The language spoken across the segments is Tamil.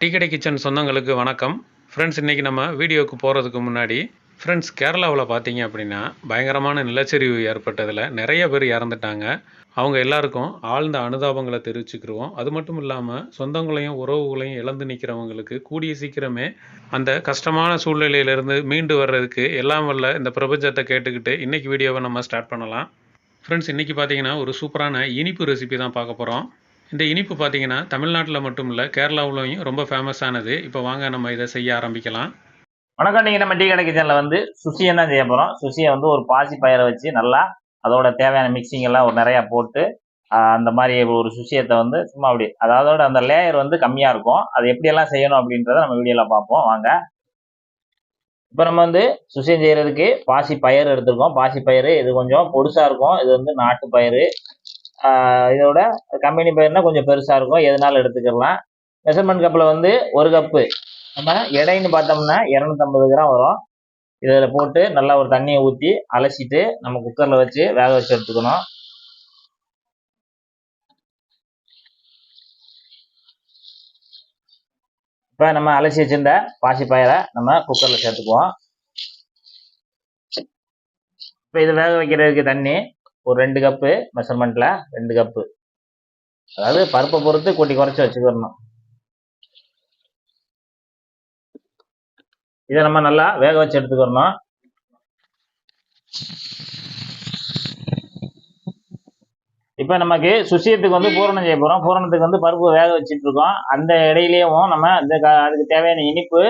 டீக்கடை கிச்சன் சொந்தங்களுக்கு வணக்கம். ஃப்ரெண்ட்ஸ் இன்றைக்கி நம்ம வீடியோவுக்கு போகிறதுக்கு முன்னாடி ஃப்ரெண்ட்ஸ் கேரளாவில் பார்த்தீங்க அப்படின்னா பயங்கரமான நிலச்சரிவு ஏற்பட்டதில் நிறைய பேர் இறந்துட்டாங்க. அவங்க எல்லாருக்கும் ஆழ்ந்த அனுதாபங்களை தெரிவிச்சுக்கிருவோம். அது மட்டும் இல்லாமல் சொந்தங்களையும் உறவுகளையும் இழந்து நிற்கிறவங்களுக்கு கூடிய சீக்கிரமே அந்த கஷ்டமான சூழ்நிலையிலேருந்து மீண்டு வர்றதுக்கு எல்லாம் வல்ல இந்த பிரபஞ்சத்தை கேட்டுக்கிட்டு இன்றைக்கி வீடியோவை நம்ம ஸ்டார்ட் பண்ணலாம். ஃப்ரெண்ட்ஸ் இன்றைக்கி பார்த்தீங்கன்னா ஒரு சூப்பரான இனிப்பு ரெசிபி தான் பார்க்க போகிறோம் இந்த இனிப்பு பார்த்தீங்கன்னா தமிழ்நாட்டில் மட்டும் இல்லை கேரளாவிலையும் ரொம்ப ஃபேமஸானது இப்போ வாங்க நம்ம இதை செய்ய ஆரம்பிக்கலாம். வணக்கம் நீங்கள் நம்ம டீ கடை கிச்சனில் வந்து சுசியை தான் செய்ய போகிறோம் சுசியை வந்து ஒரு பாசி பயிரை வச்சு நல்லா அதோட தேவையான மிக்சிங் எல்லாம் ஒரு நிறையா போட்டு அந்த மாதிரி ஒரு சுசியத்தை வந்து சும்மா அப்படி அதாவது அந்த லேயர் வந்து கம்மியாக இருக்கும். அது எப்படியெல்லாம் செய்யணும் அப்படின்றத நம்ம வீடியோவில் பார்ப்போம். வாங்க. இப்போ நம்ம வந்து சுசியம் செய்கிறதுக்கு பாசி பயிர் எடுத்துருக்கோம். பாசி பயிர் இது கொஞ்சம் பொடுசாக இருக்கும். இது வந்து நாட்டு பயிர் இதோட கம்பெனி பேர்னா கொஞ்சம் பெருசாக இருக்கும். எதுனாலும் எடுத்துக்கலாம். மெஷர்மெண்ட் கப்பில் வந்து ஒரு கப்பு நம்ம எடைன்னு பார்த்தோம்னா இரநூத்தம்பது கிராம் வரும். இதில் போட்டு நல்லா ஒரு தண்ணியை ஊற்றி அலசிட்டு நம்ம குக்கரில் வச்சு வேக வச்சு எடுத்துக்கணும். இப்போ நம்ம அலசி வச்சிருந்த பாசி பயிரை நம்ம குக்கரில் சேர்த்துக்குவோம். இப்போ இது வேக வைக்கிறதுக்கு தண்ணி ஒரு ரெண்டு கப்பு மெஷர்மெண்ட்டில் ரெண்டு கப்பு அதாவது பருப்பை பொறுத்து கூட்டி குறைச்சி வச்சுக்கிறணும் இதை நம்ம நல்லா வேக வச்சு எடுத்துக்கிறணும் இப்போ நமக்கு சுசியத்துக்கு வந்து பூரணம் செய்ய போகிறோம் பூரணத்துக்கு வந்து பருப்பு வேக வச்சுட்டு இருக்கோம். அந்த இடையிலேயும் நம்ம இந்த அதுக்கு தேவையான இனிப்பு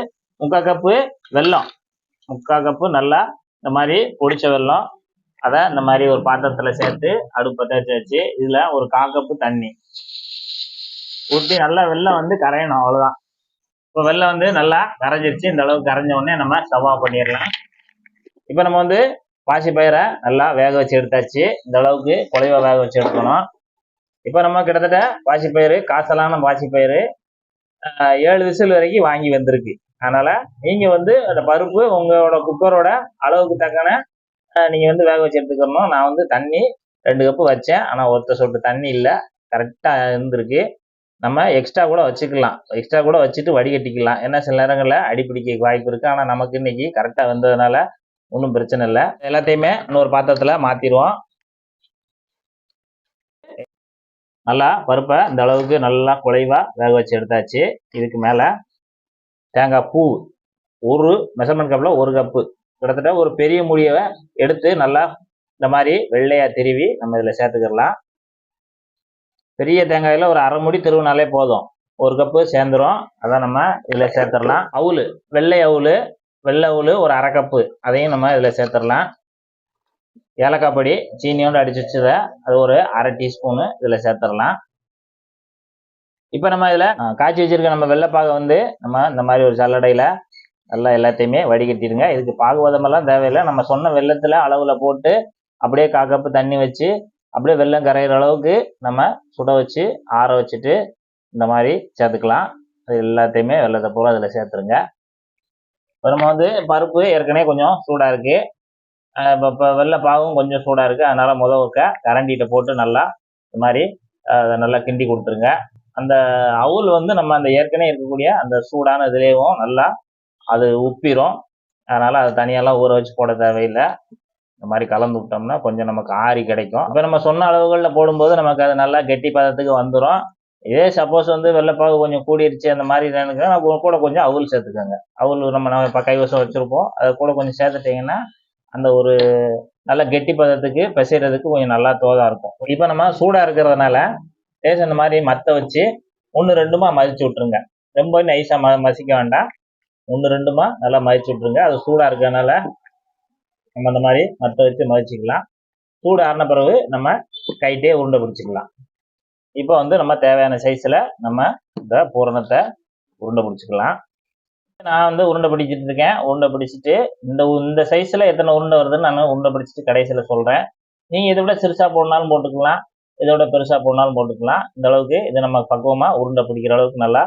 முக்கால் கப்பு வெல்லம். முக்கால் கப்பு நல்லா இந்த மாதிரி பொடிச்ச வெல்லம். அதை இந்த மாதிரி ஒரு பாத்திரத்தில் சேர்த்து அடுப்பு பற்ற வச்சு இதில் ஒரு காக்கப்பு தண்ணி. ஊற்றி நல்லா வெள்ளம் வந்து கரையணும் அவ்வளோதான் இப்போ வெள்ளம் வந்து நல்லா கரைஞ்சிருச்சு. இந்த அளவுக்கு கரைஞ்ச உடனே நம்ம ஸ்டவ் ஆஃப் பண்ணிடலாம். இப்போ நம்ம வந்து பாசி பயிரை நல்லா வேக வச்சு எடுத்தாச்சு. இந்த அளவுக்கு குறைவாக வேக வச்சு எடுக்கணும். இப்போ நம்ம கிட்டத்தட்ட பாசி பயிறு காசலான பாசி பயிறு ஏழு விசில் வரைக்கும் வாங்கி வந்திருக்கு. அதனால நீங்க வந்து அந்த பருப்பு உங்களோட குக்கரோட அளவுக்கு தக்கன நீங்கள் வந்து வேக வச்சு எடுத்துக்கணும் நான் வந்து தண்ணி ரெண்டு கப்பு வச்சேன். ஆனால் ஒருத்த சொட்டு தண்ணி இல்லை. கரெக்டாக இருந்திருக்கு. நம்ம எக்ஸ்ட்ரா கூட வச்சுக்கலாம். எக்ஸ்ட்ரா கூட வச்சுட்டு வடிகட்டிக்கலாம். ஏன்னா சில நேரங்களில் அடிப்பிடிக்க வாய்ப்பு இருக்குது ஆனால் நமக்கு இன்னைக்கு கரெக்டாக வந்ததுனால ஒன்றும் பிரச்சனை இல்லை. எல்லாத்தையுமே இன்னொரு பாத்திரத்தில் மாற்றிடுவோம் நல்லா பருப்பை இந்த அளவுக்கு நல்லா குலைவாக வேக வச்சு எடுத்தாச்சு. இதுக்கு மேலே தேங்காய் பூ. ஒரு மெஷர்மெண்ட் கப்பில் ஒரு கப்பு கிட்டத்தட்ட ஒரு பெரிய முடியை எடுத்து நல்லா இந்த மாதிரி வெள்ளையாக திருவி நம்ம இதில் சேர்த்துக்கிடலாம். பெரிய தேங்காயில் ஒரு அரை முடி திருவினாலே போதும். ஒரு கப்பு சேர்ந்துரும். அதான் நம்ம இதில் சேர்த்துடலாம். அவுல் வெள்ளை அவுல் வெள்ளை அவுல் ஒரு அரை கப்பு. அதையும் நம்ம இதில் சேர்த்துடலாம். ஏலக்காய் பொடி சீனியோடு அடிச்சு வச்சதை அது ஒரு அரை டீஸ்பூனு இதில் சேர்த்துடலாம். இப்போ நம்ம இதில் காய்ச்சி வச்சிருக்க நம்ம வெள்ளைப்பாகை வந்து நம்ம இந்த மாதிரி ஒரு சல்லடையில் நல்லா எல்லாத்தையுமே வடிகட்டிடுங்க. இதுக்கு பாகுவதமெல்லாம் தேவையில்லை. நம்ம சொன்ன வெள்ளத்தில் அளவில் போட்டு அப்படியே காக்கப்பு தண்ணி வச்சு அப்படியே வெள்ளம் கரையிற அளவுக்கு நம்ம சுட வச்சு ஆற வச்சுட்டு இந்த மாதிரி சேர்த்துக்கலாம். அது எல்லாத்தையுமே வெள்ளத்தை பூரா அதில் சேர்த்துருங்க. இப்போ நம்ம வந்து பருப்பு ஏற்கனவே கொஞ்சம் சூடாக இருக்குது இப்போ இப்போ வெள்ளை பாகும் கொஞ்சம் சூடாக இருக்குது அதனால் முத கரண்டிகிட்ட போட்டு நல்லா இந்த மாதிரி அதை நல்லா கிண்டி கொடுத்துருங்க. அந்த அவுல் வந்து நம்ம அந்த ஏற்கனவே இருக்கக்கூடிய அந்த சூடான இதுலேயும் நல்லா அது உப்பிரும். அதனால் அது தனியாலாம் ஊற வச்சு போட தேவையில்லை. இந்த மாதிரி கலந்து விட்டோம்னா கொஞ்சம் நமக்கு ஆறி கிடைக்கும். இப்போ நம்ம சொன்ன அளவுகளில் போடும்போது நமக்கு அது நல்லா கெட்டி பதத்துக்கு வந்துடும் இதே சப்போஸ் வந்து வெள்ளைப்பாகு கொஞ்சம் கூடிருச்சு அந்த மாதிரி நினைக்கிறேன் கூட கொஞ்சம் அவுல் சேர்த்துக்கோங்க. அவுல் நம்ம நம்ம இப்போ கைவசம் வச்சுருப்போம். அதை கூட கொஞ்சம் சேர்த்துட்டிங்கன்னா அந்த ஒரு நல்ல கெட்டி பதத்துக்கு பிசைறதுக்கு கொஞ்சம் நல்லா தோதாக இருக்கும். இப்போ நம்ம சூடாக இருக்கிறதுனால டேஸ்ட் இந்த மாதிரி மத்த வச்சு ஒன்று ரெண்டுமா மதிச்சு விட்ருங்க ரொம்ப நைஸாக ம மசிக்க வேண்டாம். ஒன்று ரெண்டுமா? நல்லா மதிச்சு விட்ருங்க அது சூடாக இருக்கிறதுனால நம்ம அந்த மாதிரி மற்ற வச்சு மதிச்சிக்கலாம் சூடு ஆறின பிறகு நம்ம கைட்டே உருண்டை பிடிச்சிக்கலாம். இப்போ வந்து நம்ம தேவையான சைஸில் நம்ம இந்த பூரணத்தை உருண்டை பிடிச்சிக்கலாம். நான் வந்து உருண்டை பிடிச்சிட்டு இருக்கேன். உருண்டை பிடிச்சிட்டு இந்த உ- இந்த சைஸில் எத்தனை உருண்டை வருதுன்னு நான் உருண்டை பிடிச்சிட்டு கடைசியில் சொல்கிறேன் நீங்கள் இதை விட சிறுசாக போடணாலும் போட்டுக்கலாம். இதோட விட பெருசாக போடணாலும் போட்டுக்கலாம். இந்த அளவுக்கு இது நம்ம பக்குவமாக உருண்டை பிடிக்கிற அளவுக்கு நல்லா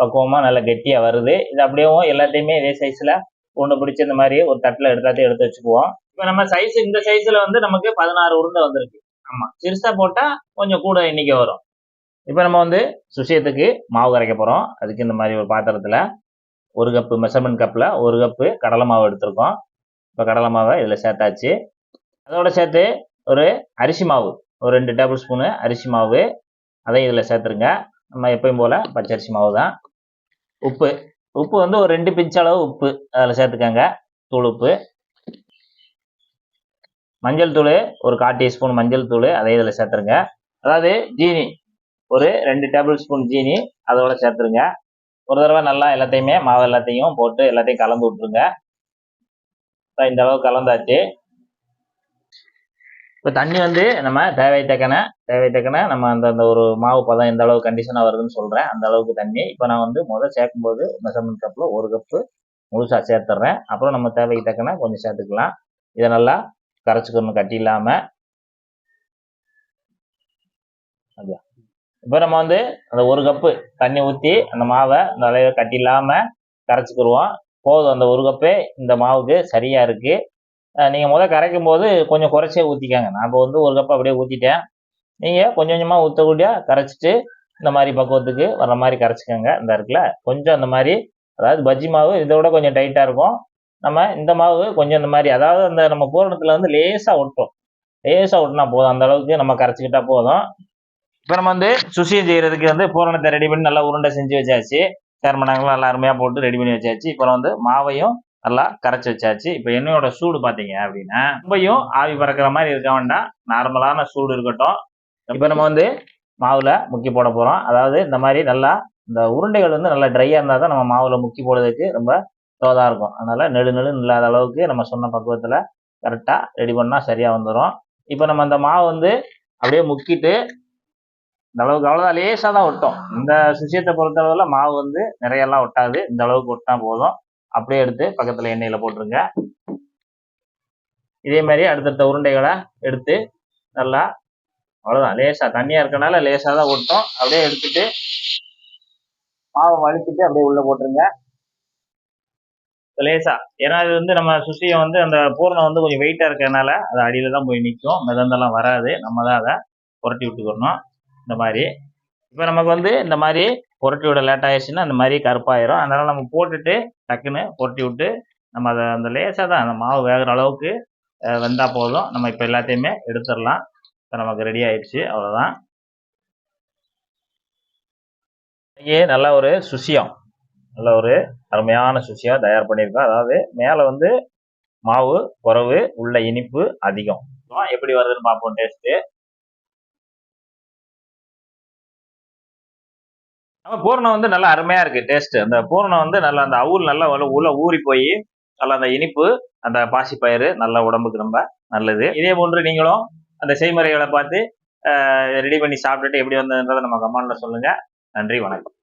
பக்குவமாக நல்லா கெட்டியாக வருது. இது அப்படியேவும் எல்லாத்தையுமே இதே சைஸில் உருண்டை பிடிச்சி இந்த மாதிரி ஒரு தட்டில் எடுத்தாத்தையும் எடுத்து வச்சுக்குவோம். இப்போ நம்ம சைஸ் இந்த சைஸில் வந்து நமக்கு பதினாறு உருண்டை வந்திருக்கு. ஆமாம் சிறுசாக போட்டால் கொஞ்சம் கூட எண்ணிக்கை வரும். இப்போ நம்ம வந்து சுஷியத்துக்கு மாவு கரைக்க போகிறோம் அதுக்கு இந்த மாதிரி ஒரு பாத்திரத்தில் ஒரு கப்பு மெஷர்மெண்ட் கப்பில் ஒரு கப்பு கடலை மாவு எடுத்திருக்கோம். இப்போ கடலை மாவை இதில் சேர்த்தாச்சு. அதோட சேர்த்து ஒரு அரிசி மாவு ஒரு ரெண்டு டேபிள் ஸ்பூனு அரிசி மாவு அதையும் இதில் சேர்த்துருங்க. நம்ம எப்பயும் போல் பச்சரிசி மாவு தான். உப்பு. உப்பு வந்து ஒரு ரெண்டு பிஞ்ச் அளவு உப்பு அதில் சேர்த்துக்கோங்க. தூள் உப்பு. மஞ்சள் தூள் ஒரு கால் டீஸ்பூன் மஞ்சள் தூள் அதே இதில் சேர்த்துருங்க. அதாவது ஜீனி. ஒரு ரெண்டு டேபிள் ஸ்பூன் ஜீனி அதோட சேர்த்துருங்க. ஒரு தடவை நல்லா எல்லாத்தையுமே மாவு எல்லாத்தையும் போட்டு எல்லாத்தையும் கலந்து விட்ருங்க இந்த அளவு கலந்தாச்சு. இப்போ தண்ணி வந்து நம்ம தேவை தக்கன தேவை தக்கன நம்ம அந்த அந்த ஒரு மாவு பதம் எந்த அளவுக்கு கண்டிஷனாக வருதுன்னு சொல்கிறேன் அந்த அளவுக்கு தண்ணி. இப்போ நான் வந்து முதல் சேர்க்கும்போது மெஷர்மெண்ட் கப்பில் ஒரு கப்பு முழுசாக சேர்த்துட்றேன் அப்புறம் நம்ம தேவைக்கு தக்கன கொஞ்சம் சேர்த்துக்கலாம். இதை நல்லா கரைச்சிக்கணும் கட்டி இல்லாமல் அப்படியா? இப்போ நம்ம வந்து அந்த ஒரு கப்பு தண்ணி ஊற்றி அந்த மாவை அந்த அளவு கட்டி இல்லாமல் கரைச்சிக்கிடுவோம். போதும். அந்த ஒரு கப்பே இந்த மாவுக்கு சரியாக இருக்குது நீங்கள் முதல் கரைக்கும் போது கொஞ்சம் குறைச்சே ஊற்றிக்காங்க நான் இப்போ வந்து ஒரு கப் அப்படியே ஊற்றிட்டேன் நீங்கள் கொஞ்சம் கொஞ்சமாக ஊற்றக்கூடிய கரைச்சிட்டு இந்த மாதிரி பக்குவத்துக்கு வர்ற மாதிரி கரைச்சிக்கோங்க. இந்த இருக்குல்ல கொஞ்சம் அந்த மாதிரி அதாவது பஜ்ஜி மாவு இதை விட கொஞ்சம் டைட்டாக இருக்கும். நம்ம இந்த மாவு கொஞ்சம் இந்த மாதிரி அதாவது அந்த நம்ம பூரணத்தில் வந்து லேசாக ஒட்டும் லேசாக ஒட்டினா போதும். அந்த அளவுக்கு நம்ம கரைச்சிக்கிட்டா போதும். இப்போ நம்ம வந்து சுசியம் செய்கிறதுக்கு வந்து பூரணத்தை ரெடி பண்ணி நல்லா உருண்டை செஞ்சு வச்சாச்சு. சேர்மனாங்களும் நல்லா அருமையாக போட்டு ரெடி பண்ணி வச்சாச்சு. இப்போ வந்து மாவையும் நல்லா கரைச்சி வச்சாச்சு. இப்போ எண்ணெயோட சூடு பார்த்தீங்க அப்படின்னா ரொம்பையும் ஆவி பறக்கிற மாதிரி இருக்க வேண்டாம். நார்மலான சூடு இருக்கட்டும். இப்போ நம்ம வந்து மாவில் முக்கி போட போகிறோம் அதாவது இந்த மாதிரி நல்லா இந்த உருண்டைகள் வந்து நல்லா ட்ரையாக இருந்தால் தான் நம்ம மாவில் முக்கி போடுறதுக்கு ரொம்ப தோதாக இருக்கும். அதனால் நெடு நெடு இல்லாத அளவுக்கு நம்ம சொன்ன பக்குவத்தில் கரெக்டாக ரெடி பண்ணால் சரியாக வந்துடும் இப்போ நம்ம அந்த மாவு வந்து அப்படியே முக்கிட்டு இந்த அளவுக்கு அவ்வளோதான் லேசாக தான் ஒட்டும். இந்த சுஷியத்தை பொறுத்தளவில் மாவு வந்து நிறையெல்லாம் ஒட்டாது. இந்த அளவுக்கு ஒட்டினா போதும். அப்படியே எடுத்து பக்கத்தில் எண்ணெயில் போட்டுருங்க. இதே மாதிரி அடுத்தடுத்த உருண்டைகளை எடுத்து நல்லா அவ்வளோதான் லேசாக தண்ணியாக இருக்கனால லேசாக தான் ஒட்டும். அப்படியே எடுத்துட்டு மாவை வலிச்சுட்டு அப்படியே உள்ளே போட்டுருங்க. லேசா. ஏன்னா இது வந்து நம்ம சுசியை வந்து அந்த பூரணம் வந்து கொஞ்சம் வெயிட்டாக இருக்கிறதுனால அது அடியில் தான் போய் நிற்கும் மிதந்தெல்லாம் வராது. நம்ம தான் அதை புரட்டி விட்டுக்கணும். இந்த மாதிரி. இப்போ நமக்கு வந்து இந்த மாதிரி புரட்டி விட லேட் ஆயிடுச்சுன்னா இந்த மாதிரி கருப்பாயிரும். அதனால் நம்ம போட்டுட்டு டக்குன்னு புரட்டி விட்டு நம்ம அதை அந்த லேசாக தான் அந்த மாவு வேகிற அளவுக்கு வந்தால் போதும். நம்ம இப்போ எல்லாத்தையுமே எடுத்துடலாம். இப்போ நமக்கு ரெடி ஆயிடுச்சு. அவ்வளோதான் இங்கே நல்ல ஒரு சுசியம். நல்ல ஒரு அருமையான சுஷியம் தயார் பண்ணியிருக்கோம். அதாவது மேலே வந்து மாவு குறவு உள்ள இனிப்பு அதிகம். எப்படி வருதுன்னு பார்ப்போம் டேஸ்ட்டு நம்ம பூரணம் வந்து நல்லா அருமையா இருக்கு டேஸ்ட் அந்த பூரணம் வந்து நல்லா அந்த அவுல் நல்லா உள்ள ஊறி போய் நல்லா அந்த இனிப்பு அந்த பாசிப்பயிறு நல்ல உடம்புக்கு ரொம்ப நல்லது. இதே போன்று நீங்களும் அந்த செய்முறைகளை பார்த்து ரெடி பண்ணி சாப்பிட்டுட்டு எப்படி வந்ததுன்றதை நம்ம கமெண்ட்ல சொல்லுங்க. நன்றி வணக்கம்.